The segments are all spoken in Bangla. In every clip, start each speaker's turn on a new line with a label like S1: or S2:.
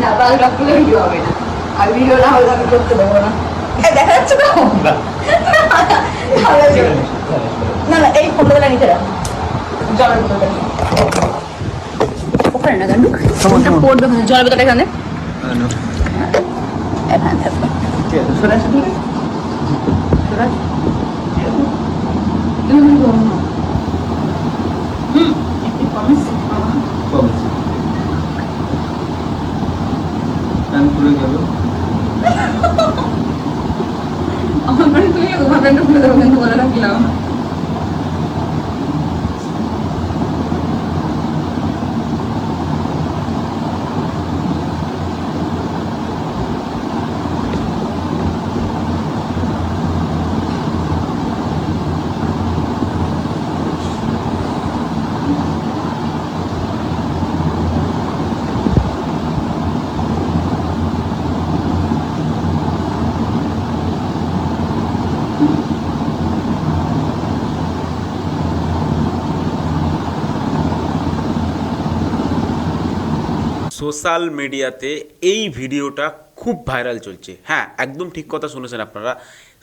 S1: না বাল করলে ভিডিও হবে না আর ভিডিও না হলে আমি করতে দেবো না দেখা যাচ্ছে তো
S2: না
S1: এই ফোনটা নিতে রাখো জলের বোতলটা ওখানে না গান্ডু ফোনটা পড়বে জলের বোতলটা এখানে এখানে থাকবে
S2: ঠিক আছে তুমি সরে আসো
S1: হুম, হুম, হুম। হুম, একটু promise, বাবা।
S2: প্রমিস আমি খুলে গেল
S1: আমার মানে তুমি ওখানে একটা খুলে দেবো কিন্তু বলে রাখলাম
S3: সোশ্যাল মিডিয়াতে এই ভিডিওটা খুব ভাইরাল চলছে। হ্যাঁ একদম ঠিক কথা শুনেছেন আপনারা।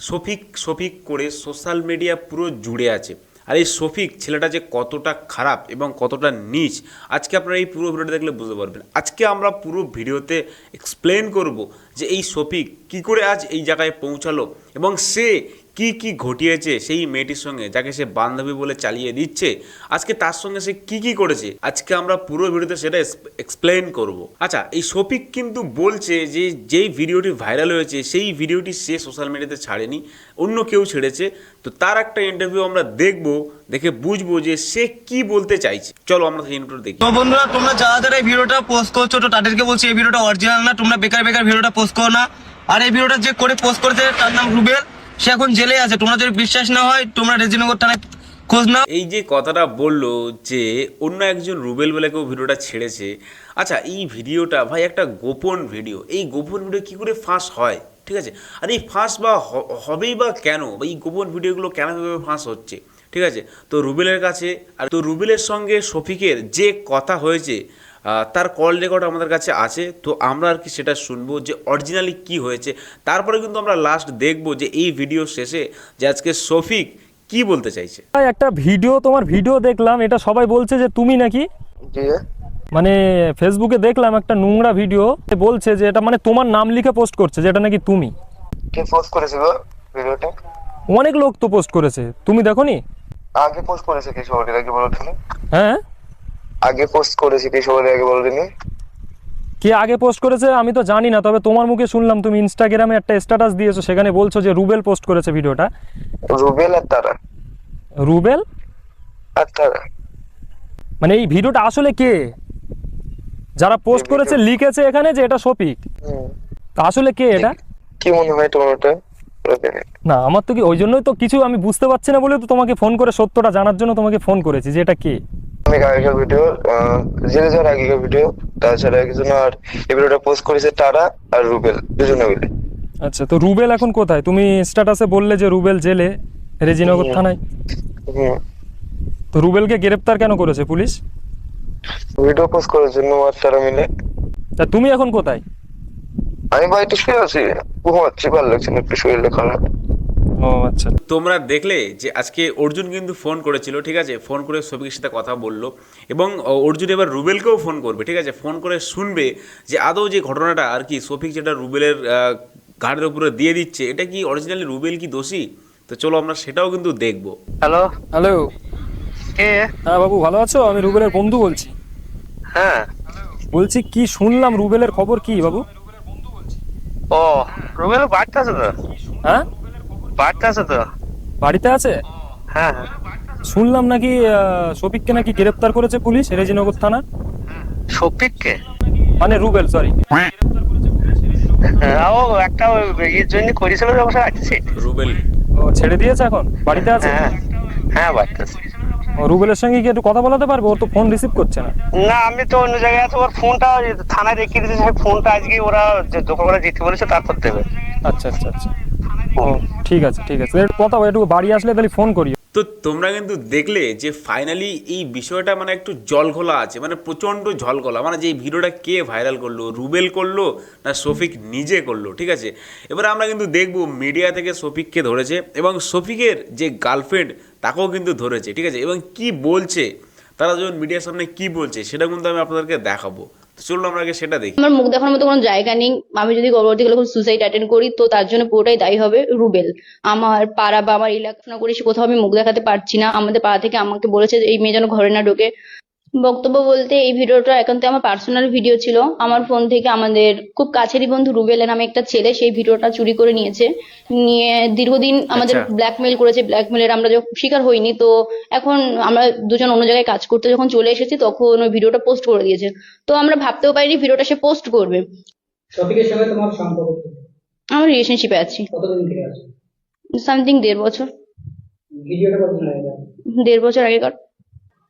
S3: শফিক শফিক করে সোশ্যাল মিডিয়া পুরো জুড়ে আছে। আর এই শফিক ছেলেটা যে কতটা খারাপ এবং কতটা নিচ, আজকে আপনারা এই পুরো ভিডিওটা দেখলে বুঝতে পারবেন। আজকে আমরা পুরো ভিডিওতে এক্সপ্লেন করব যে এই শফিক কি করে আজ এই জায়গায় পৌঁছালো এবং সে কি কি ঘটিয়েছে সেই মেয়েটির সঙ্গে, যাকে সে বান্ধবী বলে চালিয়ে দিচ্ছে, আজকে তার সঙ্গে সে কি কি করেছে, আজকে আমরা পুরো ভিডিওতে সেটা এক্সপ্লেন করব। আচ্ছা এই শফিক কিন্তু বলছে যে যেই ভিডিওটি ভাইরাল হয়েছে, সেই ভিডিওটি সে সোশ্যাল মিডিয়াতে ছাড়েনি, অন্য কেউ ছেড়েছে। তো তার একটা ইন্টারভিউ আমরা দেখব, দেখে বুঝব যে সে কি বলতে চাইছে। চলো আমরা সেই ইন্টারভিউ দেখি।
S4: বন্ধুরা, তোমরা যারা যারা এই ভিডিওটা পোস্ট করছ, তো তাদেরকে বলছি এই ভিডিওটা অরিজিনাল না, তোমরা বেকার বেকার ভিডিওটা পোস্ট করো না। আর এই ভিডিওটা যে করে পোস্ট করেছে তার নাম রুবেল। সে এখন জেলে আছে তোমরা যদি বিশ্বাস না হয় তোমরা রেজিনগর থানায় খোঁজ নাও।
S3: এই যে কথাটা বলল যে অন্য একজন রুবেল বলে কেউ ভিডিওটা ছেড়েছে। আচ্ছা এই ভিডিওটা ভাই একটা গোপন ভিডিও। এই গোপন ভিডিও কি করে ফাঁস হয়? ঠিক আছে? আর এই ফাঁস বা হবেই বা কেন? এই গোপন ভিডিওগুলো কেন কীভাবে ফাঁস হচ্ছে? ঠিক আছে? তো রুবেলের কাছে আর তো রুবেলের সঙ্গে শফিকের যে কথা হয়েছে তার কল রেকর্ড আমাদের কাছে আছে তো আমরা আর কি সেটা শুনব যে অরিজিনালি কি হয়েছে। তারপরে কিন্তু আমরা লাস্ট দেখব যে এই ভিডিও শেষে যে আজকে শফিক কি বলতে চাইছে।
S5: ভাই, একটা ভিডিও তোমার ভিডিও দেখলাম এটা সবাই বলছে যে তুমি নাকি?
S4: জি
S5: মানে ফেসবুকে দেখলাম একটা নোংরা ভিডিও বলছে যে এটা মানে তোমার নাম লিখে পোস্ট করছে যে এটা নাকি তুমি।
S6: কে পোস্ট করেছে গো ভিডিওটা
S5: অনেক লোক তো পোস্ট করেছে তুমি দেখোনি?
S6: আগে পোস্ট করেছে কি সবাই আগে বলো তুমি?
S5: হ্যাঁ?
S6: আগে পোস্ট করেছে কি সবাই আগে বলো তুমি
S5: কে আগে পোস্ট করেছে আমি তো জানি না তবে তোমার মুখে শুনলাম তুমি ইনস্টাগ্রামে একটা স্ট্যাটাস দিয়েছ সেখানে বলছো যে রুবেল পোস্ট করেছে ভিডিওটা।
S6: রুবেল আর তারা।
S5: রুবেল?
S6: আর তারা।
S5: মানে এই ভিডিওটা আসলে কে? যারা পোস্ট করেছে লিখেছে এখানে যে এটা। তা আসলে কে এটা?
S6: কি মনে হয় তোমার ওটা?
S5: না আমার তো কি ওই জন্যই তো কিছু আমি বুঝতে পারছি না বলে তো তোমাকে ফোন করে সত্যটা জানার জন্য তোমাকে ফোন করেছি যে এটা কে।
S6: অনেক আগেকার ভিডিও জেলে যাওয়ার আগেকার ভিডিও তাছাড়া একজন আর এই ভিডিওটা পোস্ট করেছে তারা আর রুবেল দুজনে মিলে।
S5: আচ্ছা তো রুবেল এখন কোথায়? তুমি স্ট্যাটাসে বললে যে রুবেল জেলে রেজিনগর থানায়। তো রুবেলকে গ্রেপ্তার কেন করেছে পুলিশ?
S6: ভিডিও পোস্ট করার জন্য আর তারা মিলে।
S5: তা তুমি এখন কোথায়?
S6: আমি বাড়িতে শুয়ে আছি। ঘুমাচ্ছি ভালো লাগছে না একটু শরীরটা খারাপ।
S5: ও আচ্ছা।
S3: তোমরা দেখলে যে আজকে অর্জুন কিন্তু ফোন করেছিল ঠিক আছে? ফোন করে সবিকের সাথে কথা বলল এবং অর্জুন এবার রুবেলকেও ফোন করবে ঠিক আছে? ফোন করে শুনবে যে আদৌ যে ঘটনাটা আর কি সফিক যেটা রুবেলের ঘাড়ের উপরে দিয়ে দিচ্ছে এটা কি অরিজিনালি রুবেল কি দোষী? তো চলো আমরা সেটাও কিন্তু দেখব।
S4: হ্যালো?
S5: হ্যালো।
S4: কে?
S5: হ্যাঁ বাবু ভালো আছো? আমি রুবেলের বন্ধু বলছি।
S4: হ্যাঁ।
S5: বলছি কি শুনলাম? রুবেলের খবর কি বাবু?
S4: ও রুবেল বাড়িতে আছে তো?
S5: হ্যাঁ?
S4: বাড়িতে আছে তো?
S5: বাড়িতে আছে?
S4: হ্যাঁ
S5: শুনলাম নাকি শফিককে নাকি গ্রেপ্তার করেছে পুলিশ রেজিনগর থানা?
S4: শফিককে?
S5: মানে রুবেল সরি
S4: হ্যাঁ ও একটা ইয়ের জন্য করেছিল অবশ্য রাখছি
S3: রুবেল।
S5: ও ছেড়ে দিয়েছে এখন? বাড়িতে আছে?
S4: হ্যাঁ হ্যাঁ বাড়িতে আছে।
S5: ও, রুবেলের সঙ্গে কি একটু কথা বলাতে পারবে? ওর তো ফোন রিসিভ করছে না।
S4: না আমি তো অন্য জায়গায় আছি ওর ফোনটা থানায় রেখে দিয়েছে সেই ফোনটা আজকে ওরা ওরা দিতে বলেছে তারপর দেবে।
S5: আচ্ছা আচ্ছা আচ্ছা। ঠিক আছে ঠিক আছে। কথা একটু বাড়ি আসলে তাহলে ফোন করি
S3: তো তোমরা কিন্তু দেখলে যে ফাইনালি এই বিষয়টা মানে একটু জলঘোলা আছে মানে প্রচণ্ড জলঘোলা। মানে যে ভিডিওটা কে ভাইরাল করল, রুবেল করল না শফিক নিজে করল, ঠিক আছে? এবার আমরা কিন্তু দেখব মিডিয়া থেকে শফিককে ধরেছে এবং শফিকের যে গার্লফ্রেন্ড তাকেও কিন্তু ধরেছে, ঠিক আছে? এবং কি বলছে, তারা যখন মিডিয়ার সামনে কি বলছে, সেটা কিন্তু আমি আপনাদেরকে দেখাবো। চলুন আমরা আগে সেটা দেখি।
S2: আমার মুখ দেখানোর মতো কোনো জায়গা নেই। আমি যদি গর্ভবতীকালে কোনো সুসাইড অ্যাটেন্ড করি, তো তার জন্য পুরোটাই দায়ী হবে রুবেল। আমার পাড়া বা আমার এলাকা করি সে কোথাও আমি মুখ দেখাতে পারছি না। আমাদের পাড়া থেকে আমাকে বলেছে এই মেয়ে যেন ঘরে না ঢোকে। বক্তব্য বলতে এই ভিডিওটা একান্ত আমার পার্সোনাল ভিডিও ছিল। আমার ফোন থেকে আমাদের খুব কাছেরই বন্ধু রুবেল নামে একটা ছেলে সেই ভিডিওটা চুরি করে নিয়েছে। নিয়ে দীর্ঘদিন আমাদের
S3: আচ্ছা।
S2: ব্ল্যাকমেল করেছে। ব্ল্যাকমেলের আমরা যখন শিকার হইনি তো এখন আমরা দুজন অন্য জায়গায় কাজ করতে যখন চলে এসেছি তখন ওই ভিডিওটা পোস্ট করে দিয়েছে। তো আমরা ভাবতেও পারিনি ভিডিওটা সে পোস্ট করবে।
S7: শফিকের সঙ্গে তোমার সম্পর্ক
S2: আমরা রিলেশনশিপে আছি।
S7: কতদিন থেকে আছো?
S2: সামথিং দেড় বছর।
S7: ভিডিওটা কতদিন আগে?
S2: দেড় বছর আগেকার।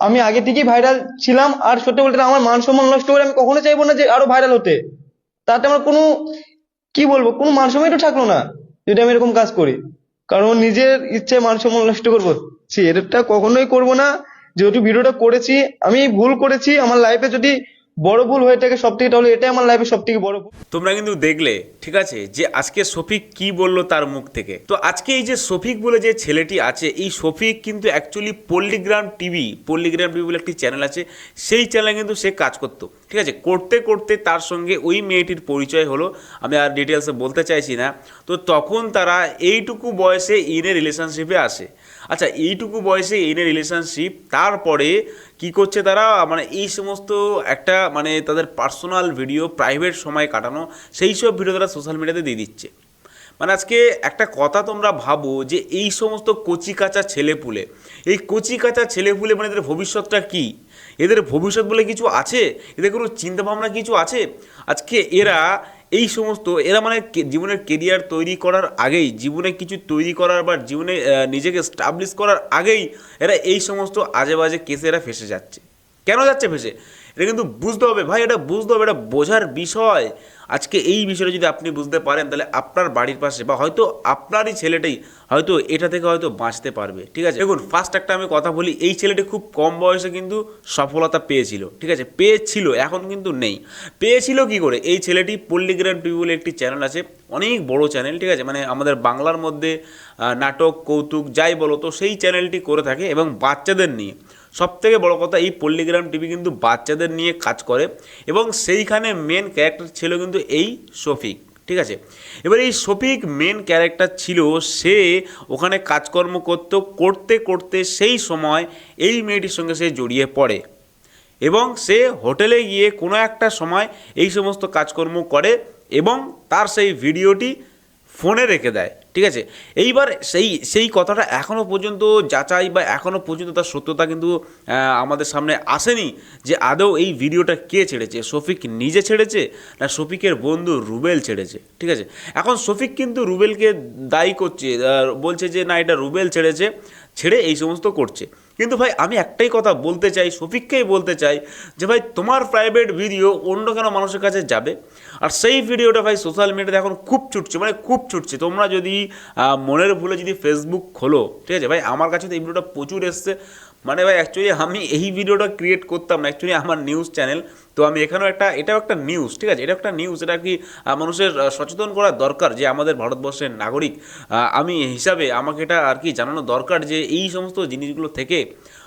S4: আমি আগে থেকেই ভাইরাল ছিলাম, আর সত্যি বলতে আমার মান সম্মান নষ্ট করে আমি কখনো চাইব না যে আরও ভাইরাল হতে। তাতে আমার কোনো, কি বলব, কোনো মান সম্মানই তো থাকল না যদি আমি এরকম কাজ করি। কারণ নিজের ইচ্ছে মান সম্মান নষ্ট করব। সে এটা কখনোই করব না। যেহেতু ভিডিওটা করেছি, আমি ভুল করেছি, আমার লাইফে যদি বড় ভুল হয়ে থাকে সব থেকে তাহলে এটাই আমার লাইফে সব থেকে বড় ভুল।
S3: তোমরা কিন্তু দেখলে, ঠিক আছে, যে আজকে শফিক কি বলল তার মুখ থেকে। তো আজকে এই যে শফিক বলে যে ছেলেটি আছে, এই শফিক কিন্তু actually Palligram TV Palligram TV বলে একটি চ্যানেল আছে, সেই চ্যানেলে কিন্তু সে কাজ করতো, ঠিক আছে? করতে করতে তার সঙ্গে ওই মেয়েটির পরিচয় হলো, আমি আর ডিটেলসে বলতে চাইছি না। তো তখন তারা এইটুকু বয়সে ইনে রিলেশনশিপে আসে। আচ্ছা এইটুকু বয়সে ইনে রিলেশনশিপ তারপরে কি করছে তারা? মানে এই সমস্ত একটা মানে তাদের পার্সোনাল ভিডিও প্রাইভেট সময় কাটানো, সেই সব ভিডিও তারা সোশ্যাল মিডিয়াতে দিয়ে দিচ্ছে। মানে আজকে একটা কথা তোমরা ভাবো যে এই সমস্ত কচি কাঁচা ছেলেপুলে, এই কচি কাঁচা ছেলেপুলে মানে এদের ভবিষ্যৎটা কি? এদের ভবিষ্যৎ বলে কিছু আছে? এদের কোনো চিন্তাভাবনা কিছু আছে? আজকে এরা এই সমস্ত, এরা মানে জীবনের কেরিয়ার তৈরি করার আগেই, জীবনে কিছু তৈরি করার বা জীবনে নিজেকে স্টাবলিশ করার আগেই, এরা এই সমস্ত আজে বাজে কেসে এরা ফেসে যাচ্ছে। কেন যাচ্ছে ফেসে এটা কিন্তু বুঝতে হবে। ভাই, এটা বুঝতে হবে, এটা বোঝার বিষয়। আজকে এই বিষয়টা যদি আপনি বুঝতে পারেন, তাহলে আপনার বাড়ির পাশে বা হয়তো আপনারই ছেলেটাই হয়তো এটা থেকে হয়তো বাঁচতে পারবে। ঠিক আছে? দেখুন ফার্স্ট একটা আমি কথা বলি, এই ছেলেটি খুব কম বয়সে কিন্তু সফলতা পেয়েছিল। ঠিক আছে? পেয়েছিল, এখন কিন্তু নেই। পেয়েছিল কি করে? এই ছেলেটি পল্লিগ্রাম টিভি বলে একটি চ্যানেল আছে, অনেক বড় চ্যানেল ঠিক আছে? মানে আমাদের বাংলার মধ্যে নাটক, কৌতুক, যাই বলো, তো সেই চ্যানেলটি করে থাকে এবং বাচ্চাদের নিয়ে। সব থেকে বড় কথা, এই পল্লিগ্রাম টিভি কিন্তু বাচ্চাদের নিয়ে কাজ করে এবং সেইখানে মেন ক্যারেক্টার ছিল কিন্তু এই শফিক, ঠিক আছে? এবার এই শফিক মেন ক্যারেক্টার ছিল, সে ওখানে কাজকর্ম করত, করতে করতে সেই সময় এই মেয়েটির সঙ্গে সে জড়িয়ে পড়ে এবং সে হোটেলে গিয়ে কোনো একটা সময় এই সমস্ত কাজকর্ম করে এবং তার সেই ভিডিওটি ফোনে রেখে দেয়। ঠিক আছে? এইবার সেই সেই কথাটা এখনও পর্যন্ত যাচাই বা এখনও পর্যন্ত তার সত্যতা কিন্তু আমাদের সামনে আসেনি যে আদৌ এই ভিডিওটা কে ছেড়েছে? শফিক নিজে ছেড়েছে না শফিকের বন্ধু রুবেল ছেড়েছে? ঠিক আছে? এখন শফিক কিন্তু রুবেলকে দায়ী করছে বলছে যে, না, এটা রুবেল ছেড়েছে, ছেড়ে এই সমস্ত করছে। কিন্তু ভাই, আমি একটাই কথা বলতে চাই, শফিককেই বলতে চাই যে, ভাই, তোমার প্রাইভেট ভিডিও অন্য কেন মানুষের কাছে যাবে? আর সেই ভিডিওটা ভাই সোশ্যাল মিডিয়াতে এখন খুব ছুটছে মানে খুব ছুটছে। তোমরা যদি মনের ভুলে যদি ফেসবুক খোলো, ঠিক আছে? ভাই, আমার কাছে তো এই ভিডিওটা প্রচুর এসছে। মানে ভাই অ্যাকচুয়ালি আমি এই ভিডিওটা ক্রিয়েট করতাম না। অ্যাকচুয়ালি আমার নিউজ চ্যানেল তো আমি এখানেও একটা, এটাও একটা নিউজ ঠিক আছে? এটা একটা নিউজ এটা কি মানুষের সচেতন করা দরকার যে আমাদের ভারতবর্ষের নাগরিক। আমি হিসাবে আমাকে এটা আর কি জানানো দরকার যে এই সমস্ত জিনিসগুলো থেকে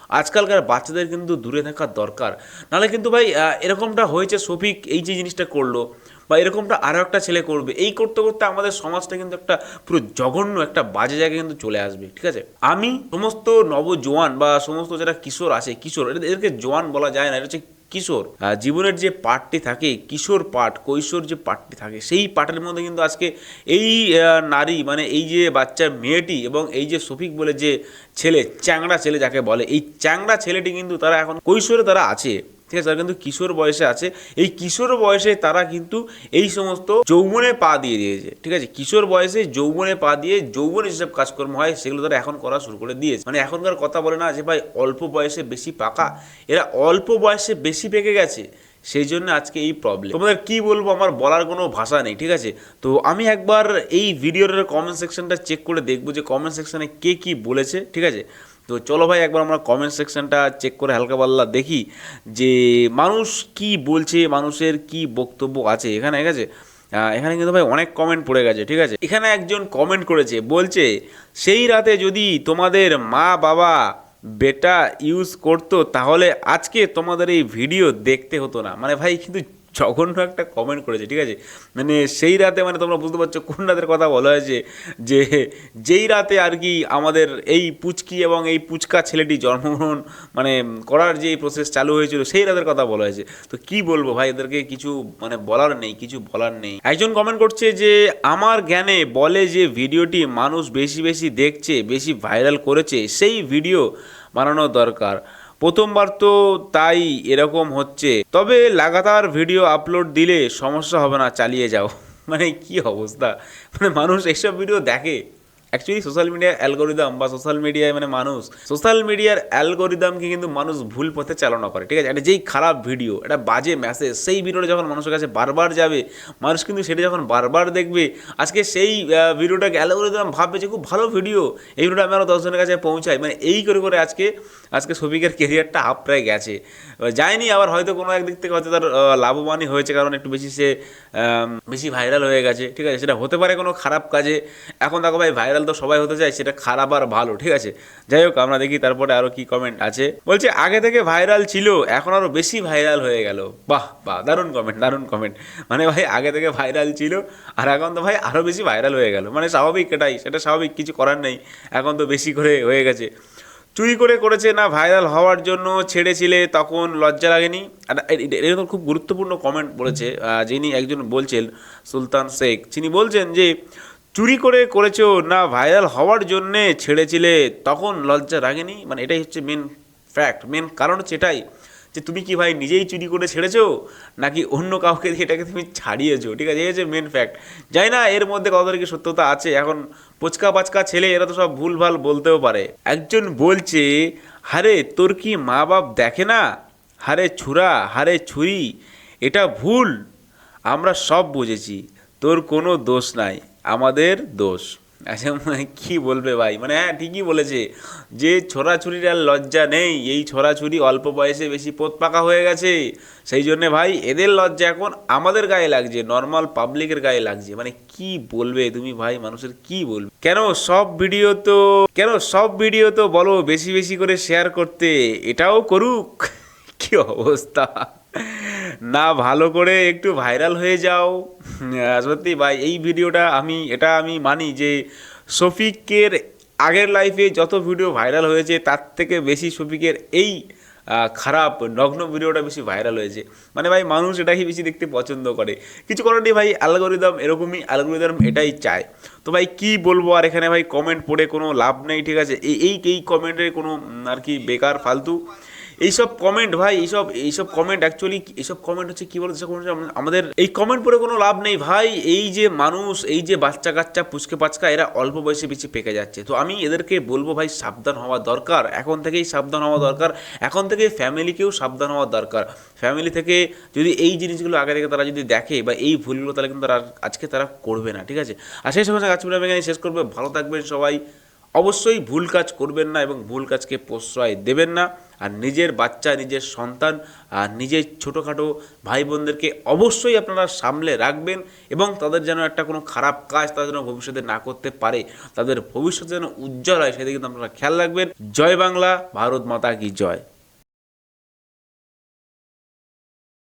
S3: আজকালকার বাচ্চাদের কিন্তু দূরে থাকা দরকার। নাহলে কিন্তু ভাই এরকমটা হয়েছে শফিক এই যে জিনিসটা করল, বা এরকমটা আরও একটা ছেলে করবে, এই করতে করতে আমাদের সমাজটা কিন্তু একটা পুরো জঘন্য একটা বাজে জায়গায় কিন্তু চলে আসবে, ঠিক আছে? আমি সমস্ত নবজোয়ান বা সমস্ত যারা কিশোর আছে, কিশোর, এদের- এদেরকে জোয়ান বলা যায় না, এটা হচ্ছে কিশোর জীবনের যে পার্টটি থাকে, কিশোর পার্ট কৈশোর যে পার্টটি থাকে, সেই পার্টের মধ্যে কিন্তু আজকে এই নারী মানে এই যে বাচ্চা মেয়েটি এবং এই যে সফিক বলে যে ছেলে, চ্যাংড়া ছেলে যাকে বলে, এই চ্যাংড়া ছেলেটি কিন্তু তারা এখন কৈশোরে তারা আছে। ঠিক আছে কিন্তু কিশোর বয়সে আছে। এই কিশোর বয়সে তারা কিন্তু এই সমস্ত যৌবনে পা দিয়ে দিয়েছে, ঠিক আছে? কিশোর বয়সে যৌবনে পা দিয়ে যৌবনে যেসব কাজকর্ম হয়, সেগুলো তারা এখন করা শুরু করে দিয়েছে। মানে এখনকার কথা বলে না যে, ভাই, অল্প বয়সে বেশি পাকা। এরা অল্প বয়সে বেশি পেকে গেছে, সেই জন্য আজকে এই প্রবলেম তোমাদের কি বলব? আমার বলার কোনো ভাষা নেই, ঠিক আছে? তো আমি একবার এই ভিডিওর কমেন্ট সেকশনটা চেক করে দেখব যে কমেন্ট সেকশনে কে কি বলেছে, ঠিক আছে? তো চলো ভাই, একবার আমরা কমেন্ট সেকশনটা চেক করে হালকা পাল্লা দেখি যে মানুষ কি বলছে, মানুষের কি বক্তব্য আছে। এখানে ঠিক আছে? এখানে কিন্তু ভাই অনেক কমেন্ট পড়ে গেছে, ঠিক আছে? এখানে একজন কমেন্ট করেছে, বলছে, সেই রাতে যদি তোমাদের মা বাবা বেটা ইউজ করতো, তাহলে আজকে তোমাদের এই ভিডিও দেখতে হতো না। মানে ভাই, কিন্তু জঘন্য একটা কমেন্ট করেছে, ঠিক আছে? মানে সেই রাতে মানে তোমরা বুঝতে পারছ কোন রাতের কথা বলা হয়েছে যে যেই রাতে আর কি আমাদের এই পুচকি এবং এই পুচকা ছেলেটি জন্মগ্রহণ মানে করার যে প্রসেস চালু হয়েছিল, সেই রাতের কথা বলা হয়েছে। তো কি বলব ভাই, এদেরকে কিছু মানে বলার নেই, কিছু বলার নেই। একজন কমেন্ট করছে যে, আমার জ্ঞানে বলে যে ভিডিওটি মানুষ বেশি বেশি দেখছে, বেশি ভাইরাল করেছে, সেই ভিডিও বানানো দরকার। প্রথমবার তো তাই এরকম হচ্ছে। তবে লাগাতার ভিডিও আপলোড দিলে সমস্যা হবে না, চালিয়ে যাও। মানে কি অবস্থা? মানে মানুষ এইসব ভিডিও দেখে। অ্যাকচুয়ালি সোশ্যাল মিডিয়ার অ্যালগোরিদম বা সোশ্যাল মিডিয়ায় মানে মানুষ সোশ্যাল মিডিয়ার অ্যালগোরিদমকে কিন্তু মানুষ ভুল পথে চালনা করে, ঠিক আছে? একটা যেই খারাপ ভিডিও একটা বাজে মেসেজ সেই ভিডিওটা যখন মানুষের কাছে বারবার যাবে, মানুষ কিন্তু সেটা যখন বারবার দেখবে, আজকে সেই ভিডিওটাকে অ্যালগোরিদম ভাববে যে খুব ভালো ভিডিও এই ভিডিওটা আমি আরও দশজনের কাছে পৌঁছাই। মানে এই করে করে আজকে আজকে শফিকের কেরিয়ারটা হাফ প্রায় গেছে। যায়নি, আবার হয়তো কোনো একদিক থেকে হয়তো তার লাভবানই হয়েছে, কারণ একটু বেশি সে বেশি ভাইরাল হয়ে গেছে, ঠিক আছে? সেটা হতে পারে কোনো খারাপ কাজে। এখন দেখো ভাই ভাইরাল তো সবাই হতে চায়, সেটা খারাপ আর ভালো, ঠিক আছে? যাই হোক, আমরা দেখি তারপরে আরও কি কমেন্ট আছে। বলছে, আগে থেকে ভাইরাল ছিল, এখন আরও বেশি ভাইরাল হয়ে গেল। বাহ বাহ, দারুণ কমেন্ট দারুণ কমেন্ট মানে ভাই, আগে থেকে ভাইরাল ছিল, আর এখন তো ভাই আরও বেশি ভাইরাল হয়ে গেল। মানে স্বাভাবিক এটাই, সেটা স্বাভাবিক, কিছু করার নেই। এখন তো বেশি করে হয়ে গেছে। চুরি করে করেছে না ভাইরাল হওয়ার জন্য ছেড়েছিলে, তখন লজ্জা লাগেনি? আর এ- এ- এটা তো খুব গুরুত্বপূর্ণ কমেন্ট বলেছে যিনি একজন বলছেন সুলতান শেখ। তিনি বলছেন যে চুরি করে করেছ না ভাইরাল হওয়ার জন্যে ছেড়েছিলে, তখন লজ্জা রাগেনি? মানে এটাই হচ্ছে মেন ফ্যাক্ট মেন কারণ হচ্ছে এটাই যে তুমি কি ভাই নিজেই চুরি করে ছেড়েছো, নাকি অন্য কাউকে দিয়ে এটাকে তুমি ছাড়িয়েছো? ঠিক আছে, এই হচ্ছে মেন ফ্যাক্ট জানি না, এর মধ্যে কত কি সত্যতা আছে? এখন পুচকা পাচকা ছেলে, এরা তো সব ভুলভাল বলতেও পারে। একজন বলছে, হারে, তোর কি মা বাপ দেখে না? হারে ছুরা, হারে ছুরি, এটা ভুল, আমরা সব বুঝেছি, তোর কোনো দোষ নাই। আমাদের দোষ। আচ্ছা মানে কি বলবে ভাই? মানে হ্যাঁ ঠিকই বলেছে। যে ছোড়াছুরির আর লজ্জা নেই, এই ছোড়াছুরি অল্প বয়সে বেশি পোত পাকা হয়ে গেছে। সেই জন্যে ভাই, এদের লজ্জা এখন আমাদের গায়ে লাগছে নর্মাল পাবলিকের গায়ে লাগছে। মানে কি বলবে তুমি ভাই? মানুষের কি বলবে? কেন সব ভিডিও তো, কেন সব ভিডিও তো বলো, বেশি বেশি করে শেয়ার করতে। এটাও করুক। কি অবস্থা? না, ভালো করে একটু ভাইরাল হয়ে যাও। সত্যি ভাই, এই ভিডিওটা আমি, এটা আমি মানি যে শফিকের আগের লাইফে যত ভিডিও ভাইরাল হয়েছে, তার থেকে বেশি শফিকের এই খারাপ নগ্ন ভিডিওটা বেশি ভাইরাল হয়েছে। মানে ভাই, মানুষ এটাই বেশি দেখতে পছন্দ করে। কিছু করার নেই ভাই অ্যালগোরিদম এরকমই অ্যালগোরিদম এটাই চায়। তো ভাই, কি বলব? আর এখানে ভাই কমেন্ট পড়ে কোনো লাভ নেই, ঠিক আছে? এই এই কমেন্টের কোনো আর কি বেকার, ফালতু। এইসব কমেন্ট ভাই, এইসব এইসব কমেন্ট অ্যাকচুয়ালি এইসব কমেন্ট হচ্ছে কী বলতো? আমাদের এই কমেন্ট পড়ে কোনো লাভ নেই ভাই। এই যে মানুষ, এই যে বাচ্চা কাচ্চা, পুচকে পাচকা, এরা অল্প বয়সে বেশি পেকে যাচ্ছে। তো আমি এদেরকে বলব ভাই, সাবধান হওয়া দরকার। এখন থেকেই সাবধান হওয়া দরকার। এখন থেকে ফ্যামিলিকেও সাবধান হওয়া দরকার। ফ্যামিলি থেকে যদি এই জিনিসগুলো আগে থেকে তারা যদি দেখে বা এই ভুলগুলো তাহলে কিন্তু তারা আজকে তারা করবে না, ঠিক আছে? আর সেই সময় গাছ এখানে শেষ করবে। ভালো থাকবেন সবাই। অবশ্যই ভুল কাজ করবেন না এবং ভুল কাজকে প্রশ্রয় দেবেন না। আর নিজের বাচ্চা, নিজের সন্তান, আর নিজের ছোটোখাটো ভাই বোনদেরকে অবশ্যই আপনারা সামলে রাখবেন এবং তাদের যেন একটা কোনো খারাপ কাজ তাদের যেন ভবিষ্যতে না করতে পারে, তাদের ভবিষ্যৎ যেন উজ্জ্বল হয়, সেদিকে কিন্তু আপনারা খেয়াল রাখবেন। জয় বাংলা, ভারত মাতা কি জয়।